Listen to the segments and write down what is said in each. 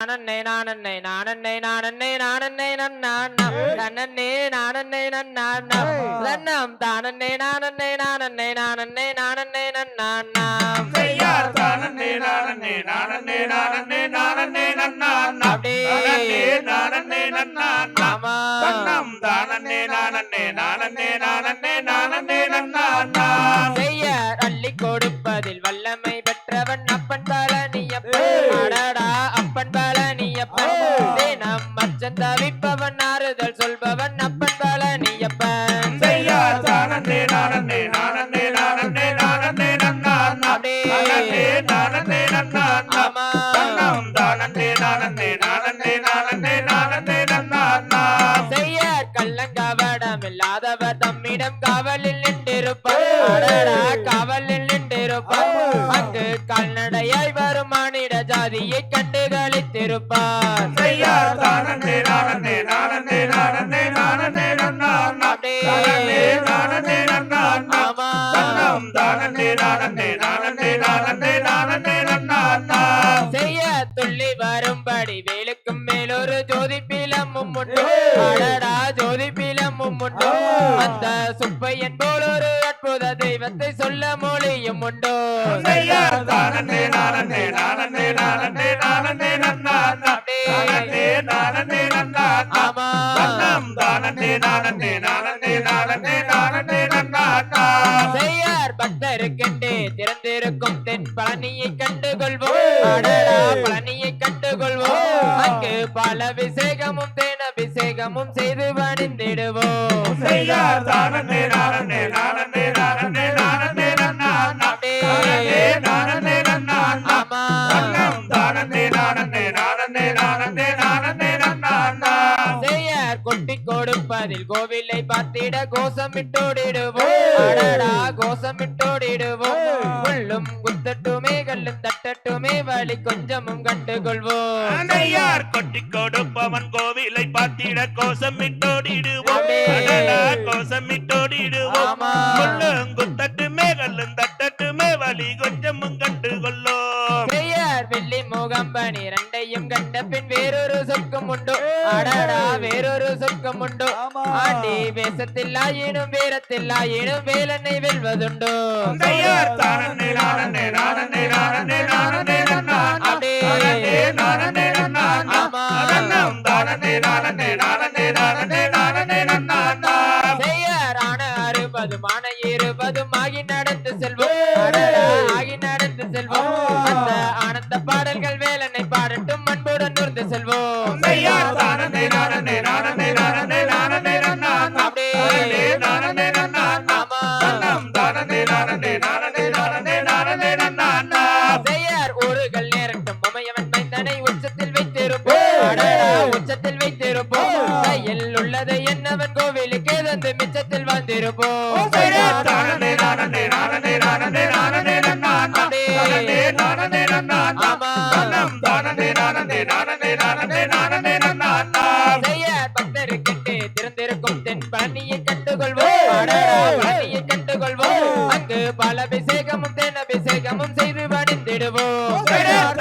நானன்னை நானன்னை நானன்னை நன்னாண்ணம் தன்னன்னே நானன்னை நன்னாண்ணம் தன்னம் தானன்னை நானன்னை நானன்னை நானன்னை நானன்னை நன்னாண்ணம் செய்யார் நானன்னே நானன்னே நானன்னே நானன்னே நன்னான்னா தானன்னே நானன்னே நன்னான்னா ஆமா தன்னம் தானன்னே நானன்னே நானன்னே நானன்னே நானன்னே நன்னான்னா ஆமா. தினம் மச்சன் தவிப்பவன் ஆறுதல் சொல்பவன் அப்பன் பழனியப்பன் செய்யார் நானன்னே நானன்னே நானன்னே நன்னான்னா தானன்னே நானன்னே தானன்னே நானன்னே நானன்னே நானன்னே நானன்னே நன்னான்னா செய்ய கள்ளங்கவடம் இல்லாதவர் தம்மிடம் காவலில் நின்றிருப்பார். அடடா காவலில் நின்றிருப்பார். அங்கு கால்நடையாய் வரும் மானிட ஜாதியை கண்டு நன்னான்னா செய்ய துள்ளி வரும்படி வேலுக்கும் மேலொரு ஜோதி பீலமும். அடடா ஜோதி பீலமும். அந்த சுப்பையன் போல் ஒரு அற்புத தெய்வத்தை சொல்ல மொழியும் உண்டு. பக்தருக்கென்று திறந்திருக்கும் தென் பழனியை கண்டு கொள்வோம் அடடா பழனியை கண்டு கொள்வோம் அங்கு பல அபிஷேகமும் தேன் அபிஷேகமும் செய்து பணிந்திடுவோம் கொட்டி கொடுப்பதில் கோவிலை பார்த்திட கோஷமிட்டோடிடுவோம். அடடா கோஷமிட்டோடிடுவோம். முள்ளும் குத்தட்டுமே கல்லும் தட்டட்டுமே வழி கொஞ்சமும் கண்டுகொள்வோம். கொட்டி கொடுப்பவன் கோவிலை பார்த்திட கோசமிட்டோடிடுவோம் வெள்ளி முகம் பனிரெண்டையும் கண்ட பின் வேறொரு சொர்க்கம் உண்டு அடடா வேறொரு சொர்க்கம் உண்டு ஆண்டி வேஷத்தில் ஆயினும் வீரத்தில் ஆயினும் வேலனை வெல்வதுண்டு அன்னையார் தானன்னே நானன்னே நானன்னே நானன்னே நானன்னே நன்னானா. அடே. தானன்னே நானன்னே நன்னானா. ஆமா. அதன்னம் தானன்னே நானன்னே நானன்னே நானன்னே நானன்னே நன்னானா. செய்யார் ஆன அறுபது மான இருபதும் ஆகி நடந்து செல்வோம் ஆகி நடந்து உச்சத்தில் வைத்திருப்போம். கையில் உள்ளதை என்னவன்? கோவிலுக்கு தந்து மிச்சத்தில் வந்திருப்போம். அன்னையார் தானன்னே நானன்னே திறந்திருக்கும் தென் பழனியை கண்டுகொள்வோம் பழனியை கண்டுகொள்வோம் அங்கு பல அபிஷேகமும் தென் அபிஷேகமும் செய்து பணிந்திடுவோம் அன்னையார்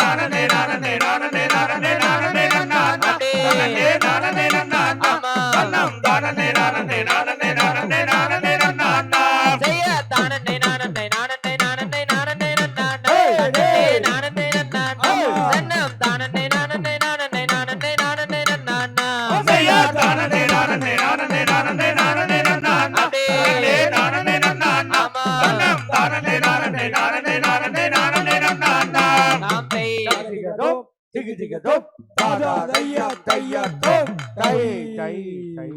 தையதோ தாதா தையா தையா தோ தை தை தை